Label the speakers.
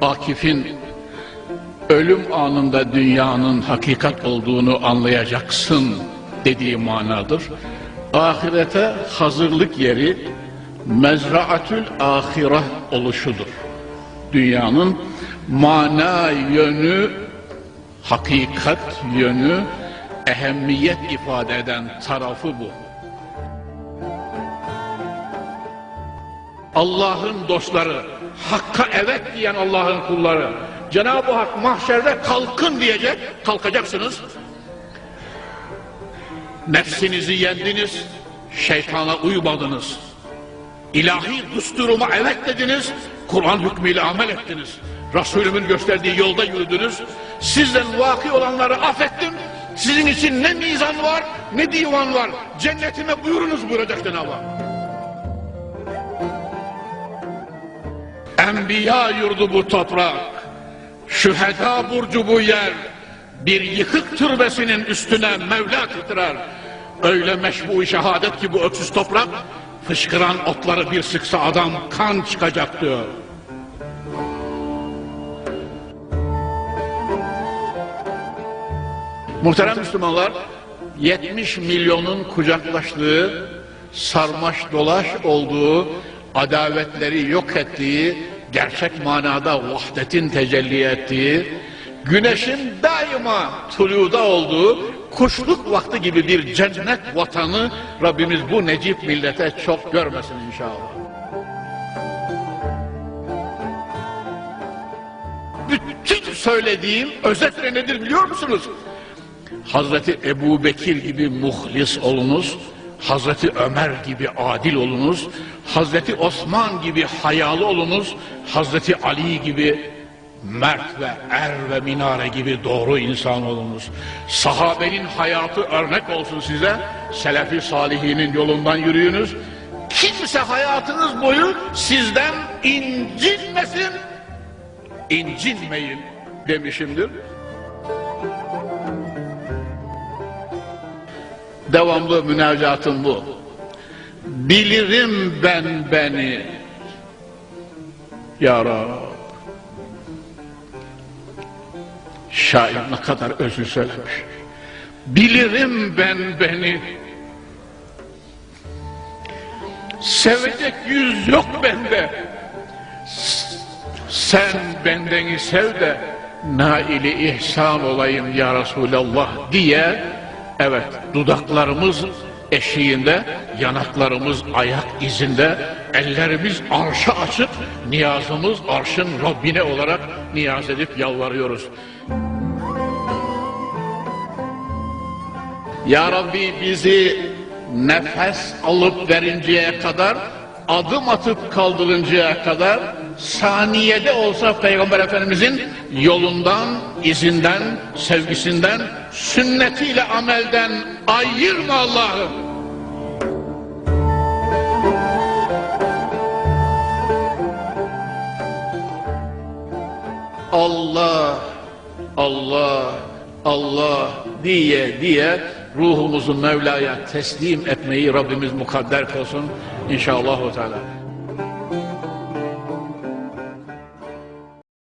Speaker 1: Akif'in ölüm anında dünyanın hakikat olduğunu anlayacaksın dediği manadır. Ahirete hazırlık yeri mezraatül ahire oluşudur. Dünyanın mana yönü, hakikat yönü, ehemmiyet ifade eden tarafı bu. Allah'ın dostları, Hakk'a evet diyen Allah'ın kulları, Cenab-ı Hak mahşerde kalkın diyecek, kalkacaksınız. Nefsinizi yendiniz, şeytana uymadınız. İlahi düsturuma evet dediniz, Kur'an hükmüyle amel ettiniz. Resulümün gösterdiği yolda yürüdünüz. Sizden vaki olanları affettim. Sizin için ne mizan var, ne divan var. Cennetime buyurunuz buyuracak Cenab-ı Hak. Enbiya yurdu bu toprak, şüheda burcu bu yer, bir yıkık türbesinin üstüne Mevla titrer. Öyle meşbu şehadet ki bu öksüz toprak, fışkıran otları bir sıksa adam kan çıkacak diyor. Muhterem Müslümanlar, 70 milyonun kucaklaştığı, sarmaş dolaş olduğu, adavetleri yok ettiği, gerçek manada vahdetin tecelli ettiği, güneşin daima tuluda olduğu, kuşluk vakti gibi bir cennet vatanı Rabbimiz bu necip millete çok görmesin inşallah. Bütün söylediğim özetle nedir biliyor musunuz? Hazreti Ebu Bekir gibi muhlis olunuz, Hazreti Ömer gibi adil olunuz, Hazreti Osman gibi hayalı olunuz, Hazreti Ali gibi mert ve er ve minare gibi doğru insan olunuz. Sahabenin hayatı örnek olsun size, Selefi salihinin yolundan yürüyünüz. Kimse hayatınız boyu sizden incinmesin, incinmeyin demişimdir. Devamlı münacatım bu. Bilirim ben beni. Ya Rab. Şair ne kadar özlü söylemiş. Bilirim ben beni. Sevecek yüz yok bende. Sen bendeni sev de naili ihsan olayım ya Resulallah diye evet dudaklarımız eşiğinde yanaklarımız ayak izinde ellerimiz arşa açıp niyazımız arşın Rabbine olarak niyaz edip yalvarıyoruz. Ya Rabbi bizi nefes alıp verinceye kadar, adım atıp kaldırıncaya kadar saniyede olsa Peygamber Efendimizin yolundan, izinden, sevgisinden, sünnetiyle amelden ayırma Allah'ım. Allah, Allah, Allah diye diye ruhumuzu Mevla'ya teslim etmeyi Rabbimiz mukadder kılsın inşallah. Teala.